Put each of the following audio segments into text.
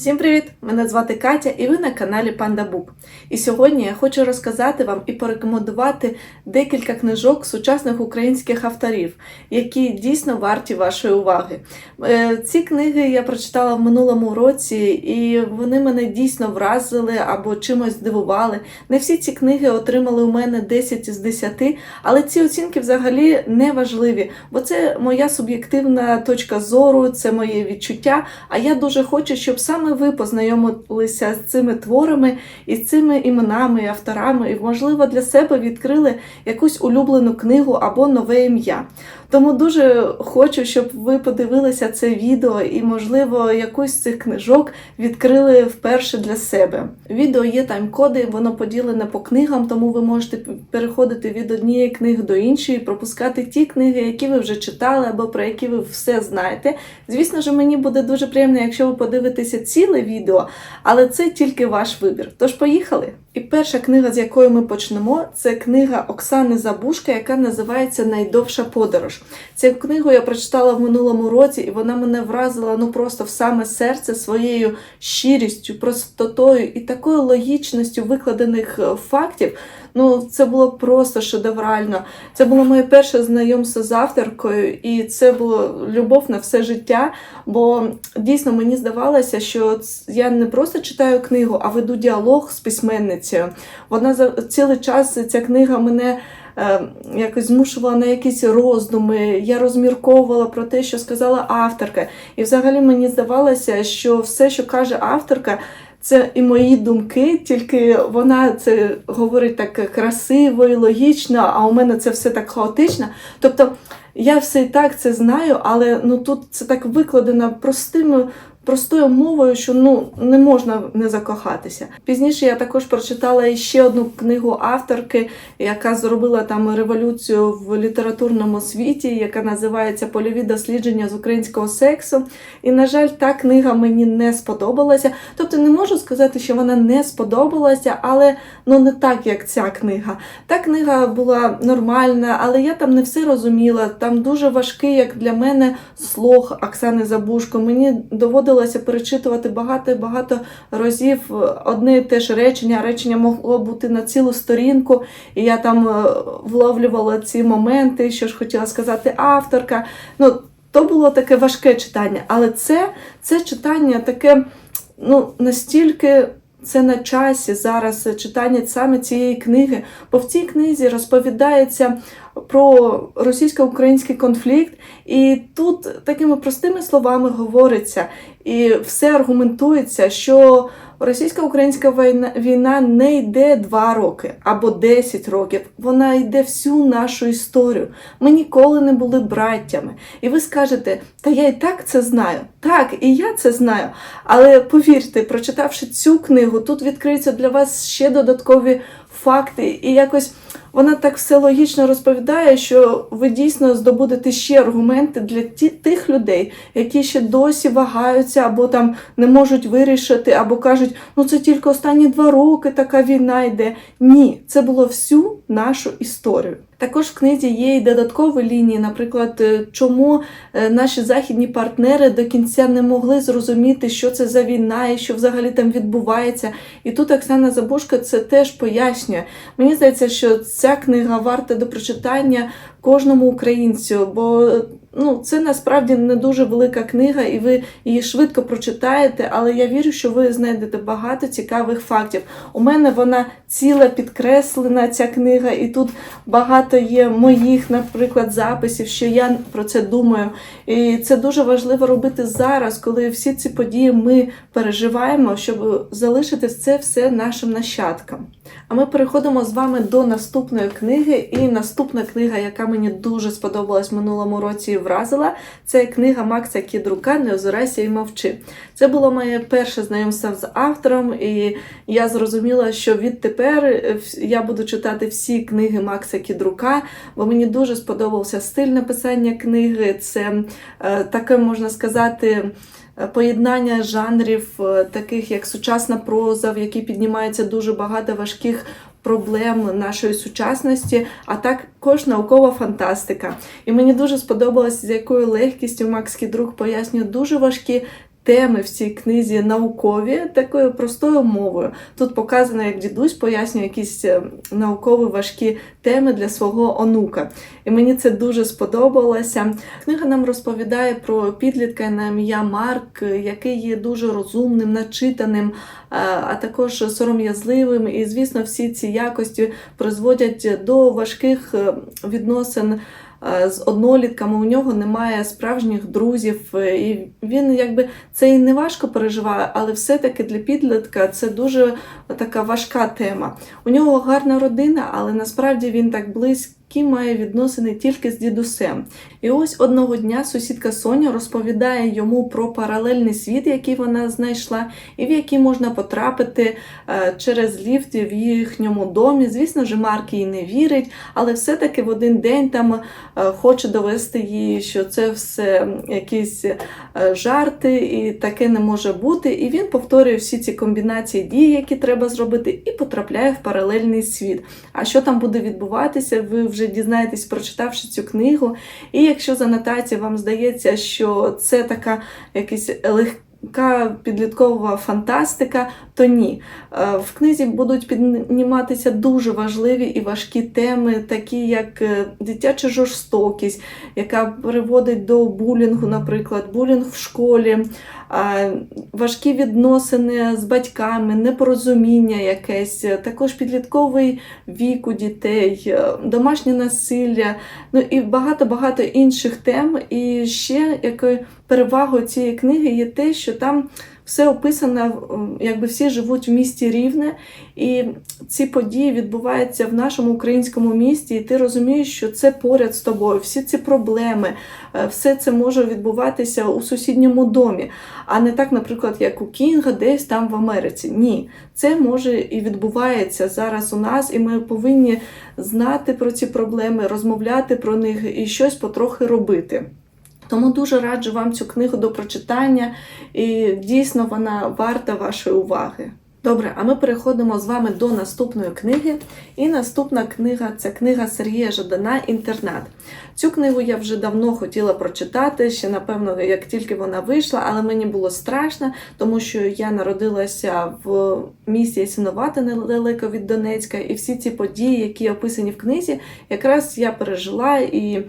Всім привіт! Мене звати Катя і ви на каналі Бук. І сьогодні я хочу розказати вам і порекомендувати декілька книжок сучасних українських авторів, які дійсно варті вашої уваги. Е, Ці книги я прочитала в минулому році, і вони мене дійсно вразили або чимось здивували. Не всі ці книги отримали у мене 10 із 10, але ці оцінки взагалі не важливі, бо це моя суб'єктивна точка зору, це моє відчуття. А я дуже хочу, щоб саме ви познайомилися з цими творами і з цими іменами, і авторами, і, можливо, для себе відкрили якусь улюблену книгу або нове ім'я. Тому дуже хочу, щоб ви подивилися це відео і, можливо, якусь з цих книжок відкрили вперше для себе. Відео є тайм-коди, воно поділене по книгам, тому ви можете переходити від однієї книги до іншої, пропускати ті книги, які ви вже читали, або про які ви все знаєте. Звісно ж, мені буде дуже приємно, якщо ви подивитеся ціле відео, але це тільки ваш вибір. Тож поїхали! І перша книга, з якої ми почнемо, це книга Оксани Забушка, яка називається Найдовша подорож. Цю книгу я прочитала в минулому році, і вона мене вразила ну просто в саме серце своєю щирістю, простотою і такою логічністю викладених е, фактів. Ну, це було просто шедеврально. Це було моє перше знайомство з авторкою, і це було любов на все життя. Бо дійсно мені здавалося, що я не просто читаю книгу, а веду діалог з письменницею. Вона за цілий час ця книга мене. е, Якось змушувала на якісь роздуми, я розмірковувала про те, що сказала авторка. І взагалі мені здавалося, що все, що каже авторка, це і мої думки, тільки вона це говорить так красиво і логічно, а у мене це все так хаотично. Тобто я все і так це знаю, але ну тут це так викладено простими. Простою мовою, що ну не можна не закохатися. Пізніше я також прочитала ще одну книгу авторки, яка зробила там революцію в літературному світі, яка називається Польові дослідження з українського сексу. І, на жаль, та книга мені не сподобалася. Тобто не можу сказати, що вона не сподобалася, але ну не так, як ця книга. Та книга була нормальна, але я там не все розуміла. Там дуже важкий, як для мене, слог Оксани Забушко. Мені доводилося перечитувати багато і багато разів одне і те ж речення. Речення могло бути на цілу сторінку, і я там е, вловлювала ці моменти, що ж хотіла сказати авторка. Ну, то було таке важке читання, але це, це читання таке ну, настільки. Це на часі зараз читання саме цієї книги, бо в цій книзі розповідається про російсько-український конфлікт, і тут такими простими словами говориться, і все аргументується, що російсько-українська війна, не йде два роки або 10 років, вона йде всю нашу історію. Ми ніколи не були браттями. І ви скажете, та я і так це знаю. Так, і я це знаю. Але повірте, прочитавши цю книгу, тут відкриються для вас ще додаткові факти, і якось вона так все логічно розповідає, що ви дійсно здобудете ще аргументи для тих людей, які ще досі вагаються або там не можуть вирішити, або кажуть, ну це тільки останні два роки така війна йде. Ні, це було всю нашу історію. Також в книзі є і додаткові лінії, наприклад, е, чому е, наші західні партнери до кінця не могли зрозуміти, що це за війна і що взагалі там відбувається. І тут Оксана Забушка це теж пояснює. Мені здається, що ця книга варта до прочитання кожному українцю, бо ну, це насправді не дуже велика книга, і ви її швидко прочитаєте, але я вірю, що ви знайдете багато цікавих фактів. У мене вона ціла підкреслена, ця книга, і тут багато є моїх, наприклад, записів, що я про це думаю. І це дуже важливо робити зараз, коли всі ці події ми переживаємо, щоб залишити це все нашим нащадкам. А ми переходимо з вами до наступної книги. І наступна книга, яка мені дуже сподобалась в минулому році і вразила, це книга Макса Кідрука Не озирайся і мовчи. Це було моє перше знайомство з автором, і я зрозуміла, що відтепер я буду читати всі книги Макса Кідрука, бо мені дуже сподобався стиль написання книги. Це е, таке можна сказати. Е, Поєднання жанрів, е, таких як сучасна проза, в якій піднімається дуже багато важких проблем нашої сучасності, а також наукова фантастика. І мені дуже сподобалось, з якою легкістю Макс Кідрук пояснює дуже важкі теми в цій книзі наукові, такою простою мовою. Тут показано, як дідусь пояснює якісь е, наукові важкі теми для свого онука. І мені це дуже сподобалося. Книга нам розповідає про підлітка на ім'я Марк, який є дуже розумним, начитаним, е, а також сором'язливим. І, звісно, всі ці якості призводять до важких е, відносин. Е, З однолітками у нього немає справжніх друзів, е, і він якби це і не важко переживає, але все-таки для підлітка це дуже така важка тема. У нього гарна родина, але насправді він так близький має відносини тільки з дідусем. І ось одного дня сусідка Соня розповідає йому про паралельний світ, який вона знайшла, і в який можна потрапити е, через ліфт в їхньому домі. Звісно ж, Марк їй не вірить, але все-таки в один день там е, хоче довести їй, що це все якісь е, жарти, і таке не може бути. І він повторює всі ці комбінації дій, які треба зробити, і потрапляє в паралельний світ. А що там буде відбуватися, ви вже дізнаєтесь, прочитавши цю книгу. І якщо з анотації вам здається, що це така якась легка підліткова фантастика, то ні. Е, В книзі будуть підніматися дуже важливі і важкі теми, такі як е, дитяча жорстокість, яка приводить до булінгу, наприклад, булінг в школі, важкі відносини з батьками, непорозуміння якесь, е, також підлітковий вік у дітей, е, домашнє насилля, ну і багато-багато інших тем. І ще якою перевагою цієї книги є те, що там все описано, якби всі живуть в місті Рівне, і ці події відбуваються в нашому українському місті, і ти розумієш, що це поряд з тобою, всі ці проблеми, е, все це може відбуватися у сусідньому домі, а не так, наприклад, як у Кінга, десь там в Америці. Ні, це може і відбувається зараз у нас, і ми повинні знати про ці проблеми, розмовляти про них і щось потрохи робити. Тому дуже раджу вам цю книгу до прочитання, і дійсно вона варта вашої уваги. Добре, а ми переходимо з вами до наступної книги. І наступна книга це книга Сергія Жадана Інтернат. Цю книгу я вже давно хотіла прочитати, ще напевно, як тільки вона вийшла, але мені було страшно, тому що я народилася в місті Ясиновате недалеко від Донецька, і всі ці події, які описані в книзі, якраз я пережила і.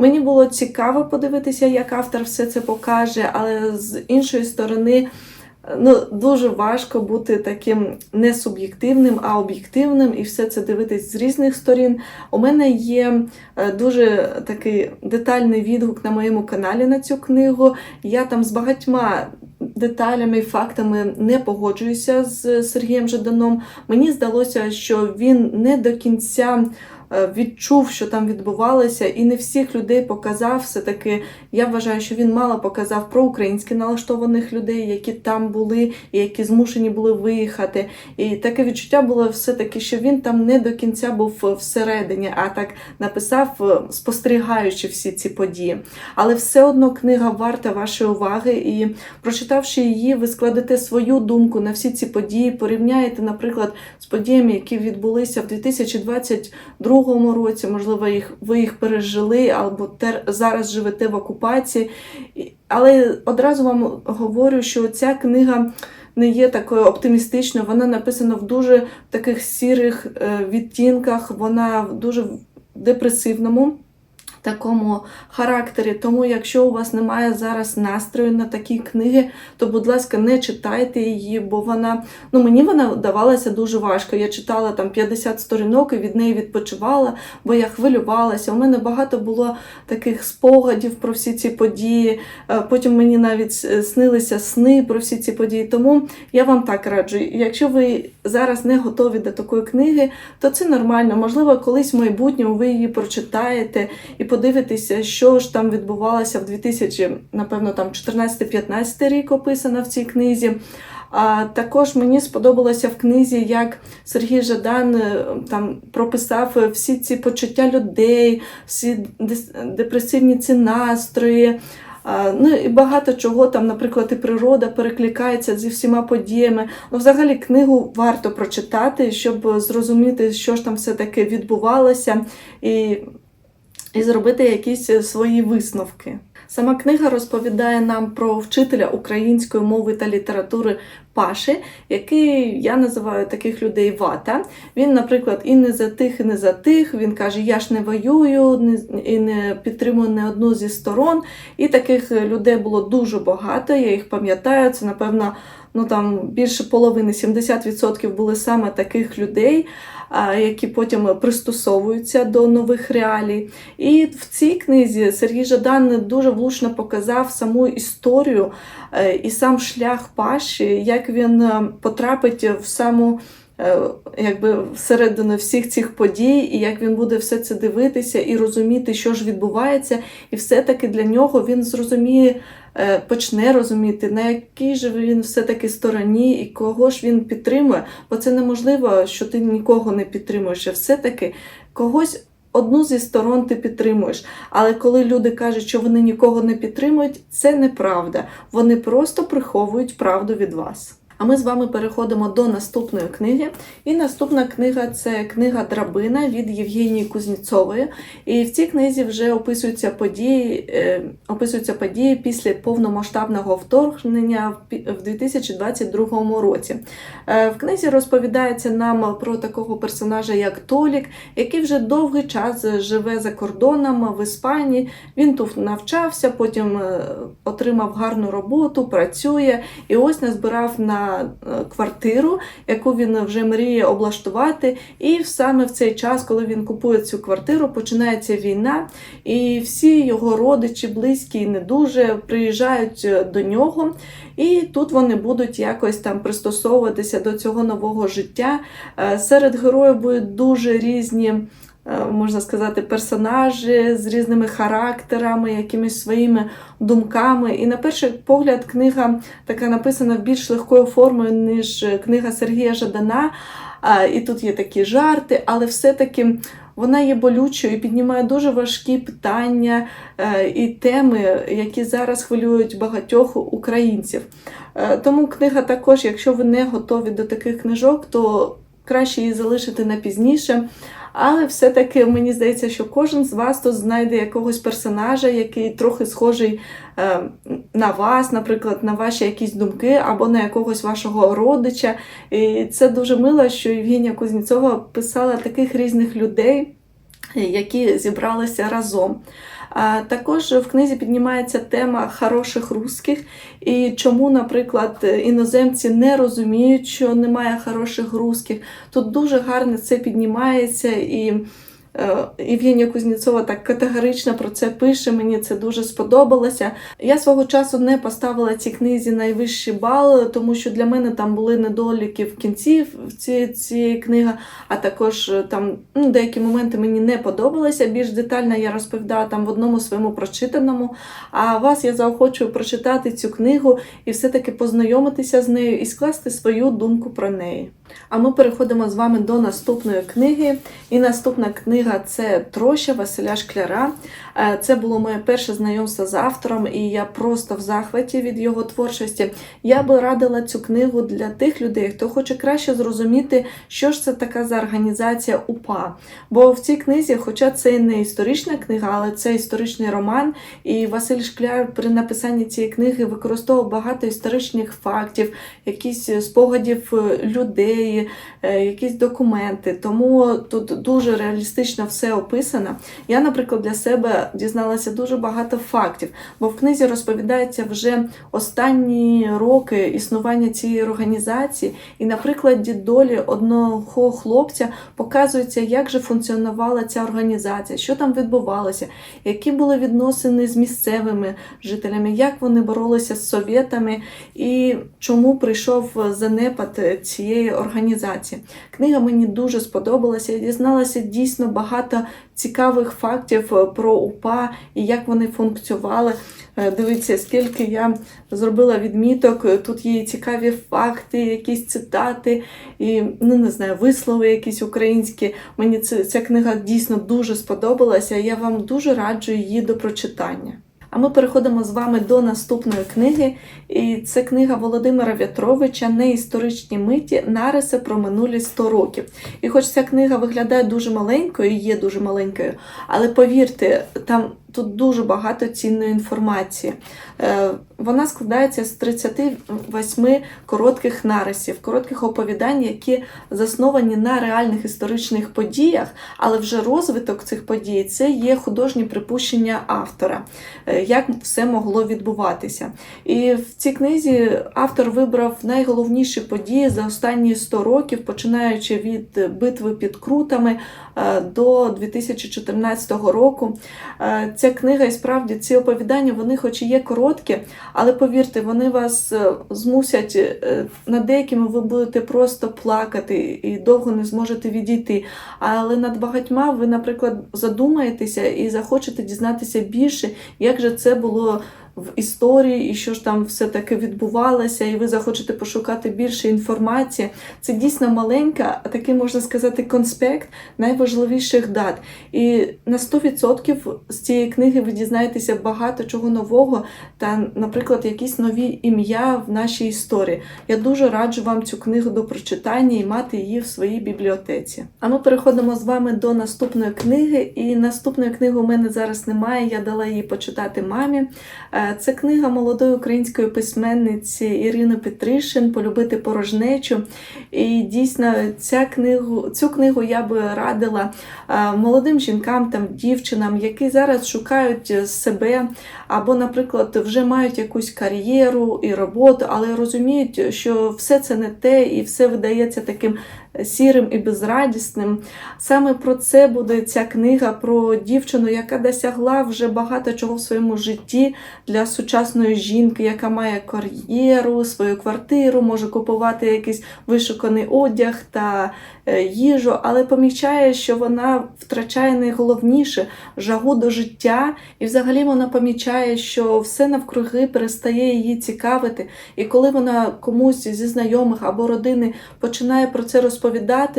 Мені було цікаво подивитися, як автор все це покаже, але з іншої сторони, ну дуже важко бути таким не суб'єктивним, а об'єктивним і все це дивитись з різних сторін. У мене є е, дуже такий детальний відгук на моєму каналі на цю книгу. Я там з багатьма. Деталями і фактами не погоджуюся з Сергієм Жаданом. Мені здалося, що він не до кінця відчув, що там відбувалося, і не всіх людей показав. Все-таки я вважаю, що він мало показав про українськи налаштованих людей, які там були, і які змушені були виїхати. І таке відчуття було все-таки, що він там не до кінця був всередині, а так написав, е, спостерігаючи всі ці події. Але все одно книга варта вашої уваги, і прочитавши її, ви складете свою думку на всі ці події, порівняєте, наприклад, з подіями, які відбулися в 2022 році. Можливо, їх ви їх пережили або тер, зараз живете в окупації. Але одразу вам говорю, що ця книга. Не є такою оптимістичною, вона написана в дуже таких сірих е, відтінках, вона в дуже депресивному такому характері. Тому, якщо у вас немає зараз настрою на такі книги, то, будь ласка, не читайте її, бо вона, ну мені вона давалася дуже важко. Я читала там 50 сторінок і від неї відпочивала, бо я хвилювалася. У мене багато було таких спогадів про всі ці події. Е, Потім мені навіть снилися сни про всі ці події. Тому я вам так раджу. Якщо ви зараз не готові до такої книги, то це нормально. Можливо, колись в майбутньому ви її прочитаєте і подивитеся, що ж там відбувалося в 2000, напевно, там 14-15 рік описано в цій книзі. А також мені сподобалося в книзі, як Сергій Жадан е, там прописав е, всі ці почуття людей, всі депресивні ці настрої. Ну і багато чого там, наприклад, і природа перекликається зі всіма подіями. Ну, взагалі, книгу варто прочитати, щоб зрозуміти, що ж там все-таки відбувалося, і, і зробити якісь свої висновки. Сама книга розповідає нам про вчителя української мови та літератури Паші, який я називаю таких людей вата. Він, наприклад, і не за тих, і не за тих. Він каже: Я ж не воюю і не підтримую не одну зі сторон. І таких людей було дуже багато. Я їх пам'ятаю. Це, напевно, ну там більше половини, 70% були саме таких людей, які потім пристосовуються до нових реалій. І в цій книзі Сергій Жадан дуже влучно показав саму історію е, і сам шлях Паші, як він е, потрапить в саму. Е, Якби всередину всіх цих подій, і як він буде все це дивитися і розуміти, що ж відбувається, і все-таки для нього він зрозуміє, е, почне розуміти, на якій же він все-таки стороні і кого ж він підтримує. Бо це неможливо, що ти нікого не підтримуєш, а все-таки когось. Одну зі сторон ти підтримуєш, але коли люди кажуть, що вони нікого не підтримують, це неправда. Вони просто приховують правду від вас. А ми з вами переходимо до наступної книги. І наступна книга це книга Драбина від Євгенії Кузніцової. І в цій книзі вже описуються події, е, описуються події після повномасштабного вторгнення в пі- в 2022 році. Е, В книзі розповідається нам про такого персонажа, як Толік, який вже довгий час живе за кордоном в Іспанії. Він тут навчався, потім е, отримав гарну роботу, працює і ось назбирав на е, квартиру, яку він вже мріє облаштувати. І саме в цей час, коли він купує цю квартиру, починається війна, і всі його родичі, близькі і не дуже приїжджають е, до нього. І тут вони будуть якось там пристосовуватися до цього нового життя. Е, Серед героїв будуть дуже різні. Е, Можна сказати, персонажі з різними характерами, якимись своїми думками. І на перший погляд, книга така написана в більш легкою формою, ніж книга Сергія Жадана. І тут є такі жарти, але все-таки вона є болючою і піднімає дуже важкі питання е, і теми, які зараз хвилюють багатьох українців. Е, Тому книга також, якщо ви не готові до таких книжок, то краще її залишити на пізніше. Але все-таки мені здається, що кожен з вас тут знайде якогось персонажа, який трохи схожий е, на вас, наприклад, на ваші якісь думки або на якогось вашого родича. І це дуже мило, що Євгенія Кузніцова писала таких різних людей, які зібралися разом. Також в книзі піднімається тема хороших русських і чому, наприклад, іноземці не розуміють, що немає хороших русських. Тут дуже гарно це піднімається і. Е, Євгенія Кузніцова так категорично про це пише. Мені це дуже сподобалося. Я свого часу не поставила цій книзі найвищий бал, тому що для мене там були недоліки в кінці цієї книги, а також е, там ну, деякі моменти мені не подобалися. Більш детально я розповідала там в одному своєму прочитаному. А вас я заохочую прочитати цю книгу і все-таки познайомитися з нею і скласти свою думку про неї. А ми переходимо з вами до наступної книги. І наступна книга це Троща Василя Шкляра. Е, Це було моє перше знайомство з автором, і я просто в захваті від його творчості. Я би радила цю книгу для тих людей, хто хоче краще зрозуміти, що ж це така за організація УПА. Бо в цій книзі, хоча це не історична книга, але це історичний роман, і Василь Шкляр при написанні цієї книги використовував багато історичних фактів, якісь спогадів е, людей, е, якісь документи. Тому тут дуже реалістично все описано. Я, наприклад, для себе дізналася дуже багато фактів, бо в книзі розповідається вже останні роки існування цієї організації, і на прикладі долі одного хлопця показується, як же функціонувала ця організація, що там відбувалося, які були відносини з місцевими жителями, як вони боролися з совєтами і чому прийшов занепад цієї організації. Книга мені дуже сподобалася. Я дізналася дійсно багато цікавих фактів про УПА і як вони функціонували. Е, Дивіться, скільки я зробила відміток. Тут є цікаві факти, якісь цитати, і ну не знаю, вислови якісь українські. Мені ця, ця книга дійсно дуже сподобалася. Я вам дуже раджу її до прочитання. А ми переходимо з вами до наступної книги. І це книга Володимира В'ятровича Неісторичні миті нариси про минулі 100 років. І хоч ця книга виглядає дуже маленькою, є дуже маленькою, але повірте, там тут дуже багато цінної інформації. Е, Вона складається з 38 коротких нарисів, коротких оповідань, які засновані на реальних історичних подіях, але вже розвиток цих подій це є художні припущення автора, е, як все могло відбуватися. І в цій книзі автор вибрав найголовніші події за останні 100 років, починаючи від битви під Крутами е, до 2014 року. Е, Ця книга і справді ці оповідання, вони хоч і є короткі, але повірте, вони вас е, змусять е, над деякими ви будете просто плакати і довго не зможете відійти. Але над багатьма ви, наприклад, задумаєтеся і захочете дізнатися більше, як же це було. В історії, і що ж там все-таки відбувалося, і ви захочете пошукати більше інформації. Це дійсно маленька, а такий можна сказати, конспект найважливіших дат. І на 100% з цієї книги ви дізнаєтеся багато чого нового та, наприклад, якісь нові ім'я в нашій історії. Я дуже раджу вам цю книгу до прочитання і мати її в своїй бібліотеці. А ми переходимо з вами до наступної книги. І наступної книги у мене зараз немає. Я дала її почитати мамі. Це книга молодої української письменниці Ірини Петришин Полюбити порожнечу. І дійсно ця книгу, цю книгу я би радила е, молодим жінкам, там, дівчинам, які зараз шукають себе, або, наприклад, вже мають якусь кар'єру і роботу, але розуміють, що все це не те і все видається таким сірим і безрадісним. Саме про це буде ця книга про дівчину, яка досягла вже багато чого в своєму житті для сучасної жінки, яка має кар'єру, свою квартиру, може купувати якийсь вишуканий одяг та е, їжу, але помічає, що вона втрачає найголовніше жагу до життя, і взагалі вона помічає, що все навкруги перестає її цікавити. І коли вона комусь зі знайомих або родини починає про це розповідати,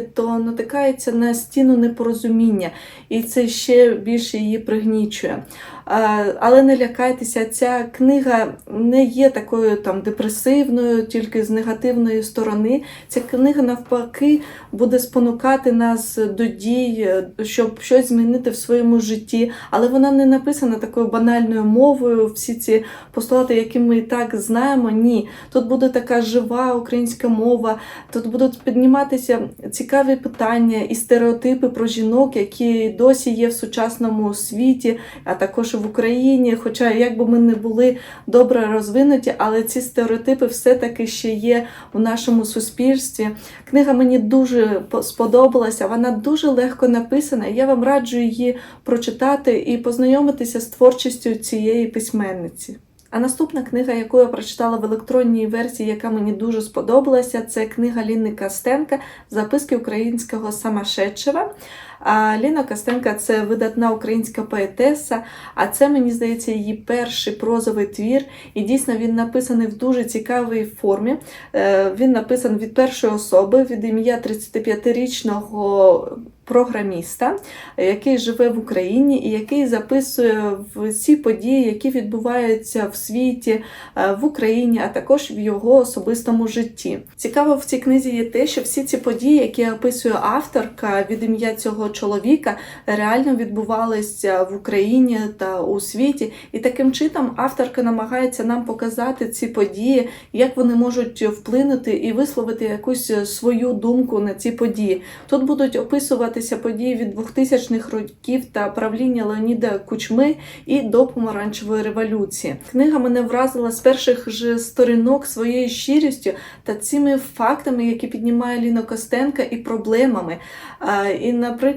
то натикається на стіну непорозуміння, і це ще більше її пригнічує. Але не лякайтеся, ця книга не є такою там депресивною, тільки з негативної сторони. Ця книга навпаки буде спонукати нас до дій, щоб щось змінити в своєму житті. Але вона не написана такою банальною мовою. Всі ці постулати, які ми і так знаємо. Ні, тут буде така жива українська мова, тут будуть підніматися цікаві питання і стереотипи про жінок, які досі є в сучасному світі, а також в Україні. Хоча, як би ми не були добре розвинуті, але ці стереотипи все-таки ще є в нашому суспільстві. Книга мені дуже сподобалася, вона дуже легко написана. Я вам раджу її прочитати і познайомитися з творчістю цієї письменниці. А наступна книга, яку я прочитала в електронній версії, яка мені дуже сподобалася, це книга Ліни Костенка Записки українського самошедшего. Ліна Костенка це видатна українська поетеса, а це, мені здається, її перший прозовий твір. І дійсно він написаний в дуже цікавій формі. Е, Він написан від першої особи, від ім'я 35-річного програміста, який живе в Україні і який записує всі події, які відбуваються в світі, е, в Україні, а також в його особистому житті. Цікаво в цій книзі є те, що всі ці події, які описує авторка від ім'я цього чоловіка, реально відбувалися в Україні та у світі. І таким чином авторка намагається нам показати ці події, як вони можуть вплинути і висловити якусь свою думку на ці події. Тут будуть описуватися події від 2000-х років та правління Леоніда Кучми і до помаранчевої революції. Книга мене вразила з перших же сторінок своєю щирістю та цими фактами, які піднімає Ліна Костенка, і проблемами. І, наприклад,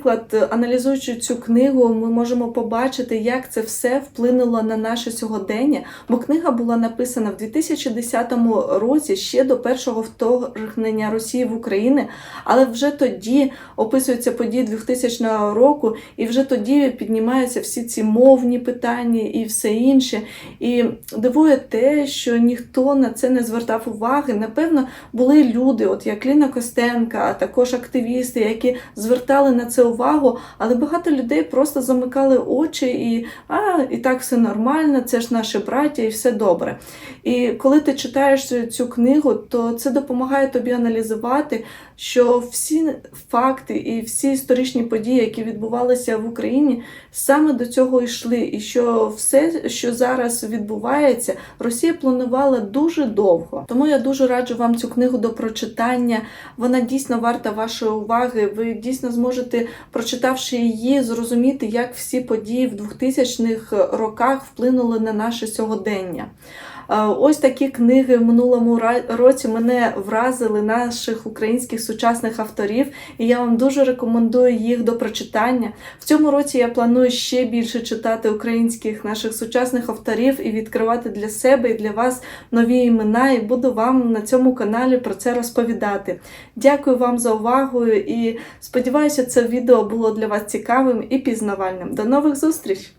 аналізуючи цю книгу, ми можемо побачити, як це все вплинуло на наше сьогодення. Бо книга була написана в 2010 році ще до першого вторгнення Росії в Україну, але вже тоді описуються події 2000 року, і вже тоді піднімаються всі ці мовні питання і все інше. І дивує те, що ніхто на це не звертав уваги. Напевно, були люди, от як Ліна Костенка, а також активісти, які звертали на це увагу, але багато людей просто замикали очі і а, і так все нормально, це ж наші браття, і все добре. І коли ти читаєш цю- книгу, то це допомагає тобі аналізувати, що всі факти і всі історичні події, які відбувалися в Україні, саме до цього йшли, і що все, що зараз відбувається, Росія планувала дуже довго. Тому я дуже раджу вам цю книгу до прочитання. Вона дійсно варта вашої уваги. Ви дійсно зможете, прочитавши її, зрозуміти, як всі події в 2000-х роках вплинули на наше сьогодення. Ось такі книги в минулому році мене вразили наших українських сучасних авторів, і я вам дуже рекомендую їх до прочитання. В цьому році я планую ще більше читати українських наших сучасних авторів і відкривати для себе і для вас нові імена, і буду вам на цьому каналі про це розповідати. Дякую вам за увагу і сподіваюся, це відео було для вас цікавим і пізнавальним. До нових зустріч!